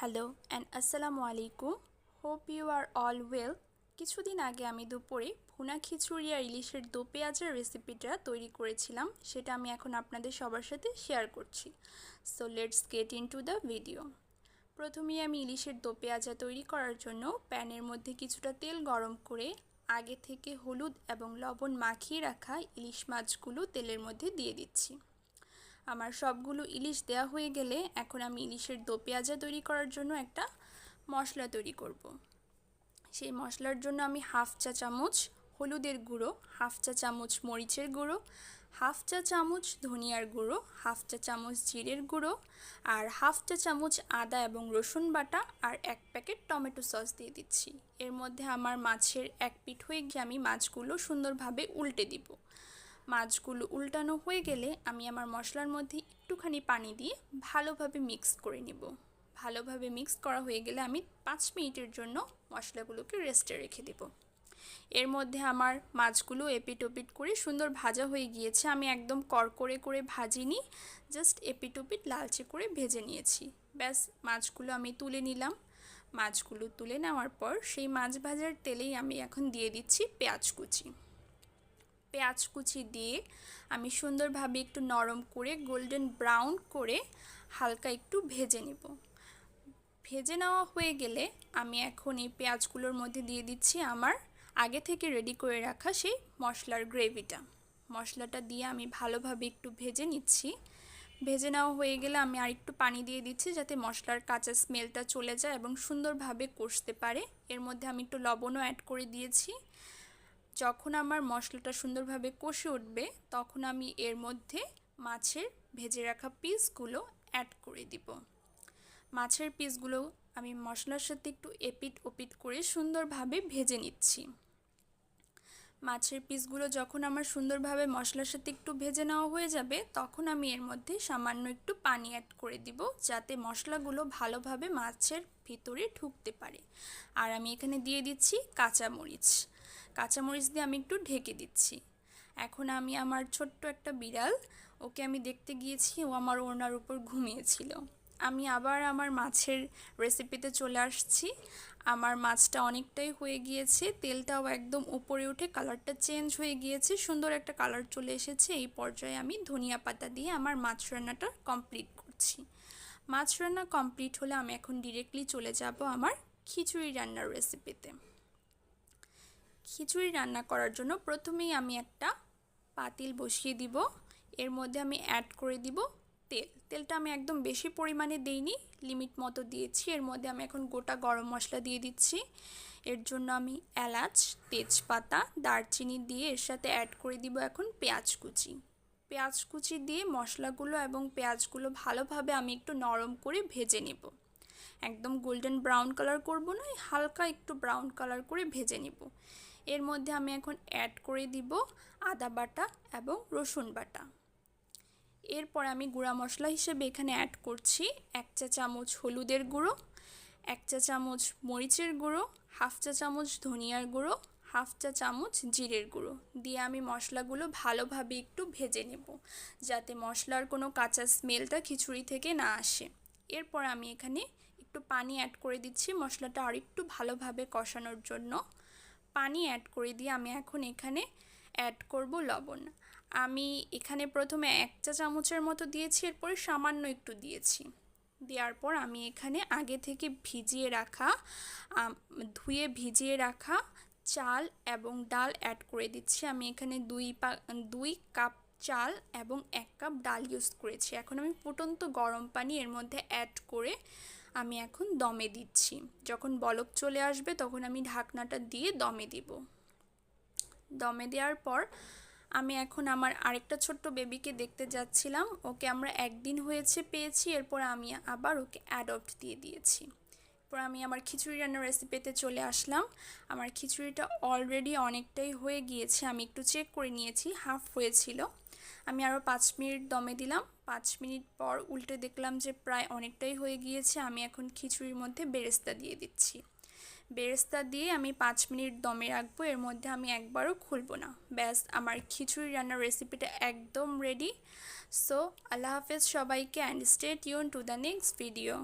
Hello and আসসালামু আলাইকুম। Hope you are all well কিছুদিন আগে আমি দুপুরে ভুনা খিচুড়ি আর ইলিশের দো পেঁয়াজের রেসিপিটা তৈরি করেছিলাম, সেটা আমি এখন আপনাদের সবার সাথে শেয়ার করছি। So let's get into the video প্রথমেই আমি ইলিশের দো পেঁয়াজা তৈরি করার জন্য প্যানের মধ্যে কিছুটা তেল গরম করে আগে থেকে হলুদ এবং লবণ মাখিয়ে রাখা ইলিশ মাছগুলো তেলের মধ্যে দিয়ে দিচ্ছি। আমার সবগুলো ইলিশ দেওয়া হয়ে গেলে এখন আমি ইলিশের দো পেঁয়াজা তৈরি করার জন্য একটা মশলা তৈরি করব। সেই মশলার জন্য আমি হাফ চা চামচ হলুদের গুঁড়ো, হাফ চা চামচ মরিচের গুঁড়ো, হাফ চা চামচ ধনিয়ার গুঁড়ো, হাফ চা চামচ জিরের গুঁড়ো আর হাফ চা চামচ আদা এবং রসুন বাটা আর এক প্যাকেট টমেটো সস দিয়ে দিচ্ছি এর মধ্যে আমার মাছের এক পিঠ হয়ে গিয়ে আমি মাছগুলো সুন্দরভাবে উল্টে দিব মাছগুলো উল্টানো হয়ে গেলে আমি আমার মশলার মধ্যে একটুখানি পানি দিয়ে ভালোভাবে মিক্স করে নেব। ভালোভাবে মিক্স করা হয়ে গেলে আমি পাঁচ মিনিটের জন্য মশলাগুলোকে রেস্টে রেখে দেব। এর মধ্যে আমার মাছগুলো এপিট ওপিট করে সুন্দর ভাজা হয়ে গিয়েছে। আমি একদম করকরে করে ভাজিনি জাস্ট এপিট ওপিট লালচে করে ভেজে নিয়েছি। ব্যাস, মাছগুলো আমি তুলে নিলাম। মাছগুলো তুলে নেওয়ার পর সেই মাছ ভাজার তেলেই আমি এখন দিয়ে দিচ্ছি পেঁয়াজ কুচি। পেঁয়াজ কুচি দিয়ে আমি সুন্দরভাবে একটু নরম করে গোল্ডেন ব্রাউন করে হালকা একটু ভেজে নেব। ভেজে নেওয়া হয়ে গেলে আমি এখন এই পেঁয়াজগুলোর মধ্যে দিয়ে দিচ্ছি আমার আগে থেকে রেডি করে রাখা সেই মশলার গ্রেভিটা। মশলাটা দিয়ে আমি ভালোভাবে একটু ভেজে নিচ্ছি। ভেজে নেওয়া হয়ে গেলে আমি আর একটু পানি দিয়ে দিচ্ছি যাতে মশলার কাঁচা স্মেলটা চলে যায় এবং সুন্দরভাবে কষতে পারে। এর মধ্যে আমি একটু লবণও অ্যাড করে দিয়েছি। যখন আমার মশলাটা সুন্দরভাবে কষে উঠবে, তখন আমি এর মধ্যে মাছের ভেজে রাখা পিসগুলো অ্যাড করে দিব। মাছের পিসগুলো আমি মশলার সাথে একটু এপিট ওপিট করে সুন্দরভাবে ভেজে নিচ্ছি। মাছের পিসগুলো যখন আমার সুন্দরভাবে মশলার সাথে একটু ভেজে নেওয়া হয়ে যাবে, তখন আমি এর মধ্যে সামান্য একটু পানি অ্যাড করে দিব, যাতে মশলাগুলো ভালোভাবে মাছের ভিতরে ঢুকতে পারে। আর আমি এখানে দিয়ে দিচ্ছি কাঁচামরিচ। কাঁচামরিচ দিয়ে আমি একটু ঢেকে দিচ্ছি। এখন আমি আমার ছোট্ট একটা বিড়াল, ওকে আমি দেখতে গিয়েছি, ও আমার ওনার উপর ঘুমিয়েছিল। আমি আবার আমার মাছের রেসিপিতে চলে আসছি। আমার মাছটা অনেকটাই হয়ে গিয়েছে, তেলটাও একদম উপরে উঠে কালারটা চেঞ্জ হয়ে গিয়েছে, সুন্দর একটা কালার চলে এসেছে। এই পর্যায়ে আমি ধনিয়া পাতা দিয়ে আমার মাছ রান্নাটা কমপ্লিট করছি। মাছ রান্না কমপ্লিট হলে আমি এখন ডিরেক্টলি চলে যাব আমার খিচুড়ি রান্নার রেসিপিতে খিচুড়ি রান্না করার জন্য প্রথমেই আমি একটা পাতিল বসিয়ে দিব। এর মধ্যে আমি অ্যাড করে দিব তেল। তেলটা আমি একদম বেশি পরিমাণে দিইনি লিমিট মতো দিয়েছি। এর মধ্যে আমি এখন গোটা গরম মশলা দিয়ে দিচ্ছি। এর জন্য আমি এলাচ, তেজপাতা, দারচিনি দিয়ে এর সাথে অ্যাড করে দিব এখন পেঁয়াজ কুচি। পেঁয়াজ কুচি দিয়ে মশলাগুলো এবং পেঁয়াজগুলো ভালোভাবে আমি একটু নরম করে ভেজে নেব। একদম গোল্ডেন ব্রাউন কালার করব না, হালকা একটু ব্রাউন কালার করে ভেজে নেব। এর মধ্যে আমি এখন অ্যাড করে দিব আদা বাটা এবং রসুন বাটা। এরপর আমি গুঁড়া মশলা হিসেবে এখানে অ্যাড করছি এক চা চামচ হলুদের গুঁড়ো, এক চা চামচ মরিচের গুঁড়ো, হাফ চা চামচ ধনিয়ার গুঁড়ো, হাফ চা চামচ জিরের গুঁড়ো। দিয়ে আমি মশলাগুলো ভালোভাবে একটু ভেজে নেব যাতে মশলার কোনো কাঁচা স্মেলটা খিচুড়ি থেকে না আসে। এরপর আমি এখানে একটু পানি অ্যাড করে দিচ্ছি মশলাটা আর একটু ভালোভাবে কষানোর জন্য। পানি অ্যাড করে দিয়ে আমি এখন এখানে অ্যাড করব লবণ। আমি এখানে প্রথমে এক চা চামচের মতো দিয়েছি, এরপরে সামান্য একটু দিয়েছি। দেওয়ার পর আমি এখানে আগে থেকে ভিজিয়ে রাখা ধুয়ে ভিজিয়ে রাখা চাল এবং ডাল অ্যাড করে দিচ্ছি। আমি এখানে দুই পা, দুই কাপ চাল এবং এক কাপ ডাল ইউজ করেছি। এখন আমি ফুটন্ত গরম পানি এর মধ্যে অ্যাড করে আমি এখন দমে দিচ্ছি। যখন বলক চলে আসবে, তখন আমি ঢাকনাটা দিয়ে দমে দিব। দমে দেওয়ার পর আমি এখন আমার আরেকটা ছোট্ট বেবিকে দেখতে যাচ্ছিলাম। ওকে আমরা একদিন হয়েছে পেয়েছি, এরপর আমি আবার ওকে অ্যাডপ্ট দিয়ে দিয়েছি। এরপর আমি আমার খিচুড়ি রান্নার রেসিপিতে চলে আসলাম। আমার খিচুড়িটা অলরেডি অনেকটাই হয়ে গিয়েছে, আমি একটু চেক করে নিয়েছি হাফ হয়েছিল। আমি আরও পাঁচ মিনিট দমে দিলাম। পাঁচ মিনিট পর উল্টে দেখলাম যে প্রায় অনেকটাই হয়ে গিয়েছে, আমি এখন খিচুড়ির মধ্যে বেরেস্তা দিয়ে দিচ্ছি। বেরেস্তা দিয়ে আমি পাঁচ মিনিট দমে রাখব, এর মধ্যে আমি একবারও খুলবো না। ব্যাস, আমার খিচুড়ি রান্নার রেসিপিটা একদম রেডি সো আল্লাহ হাফেজ সবাইকে and stay tune to the next video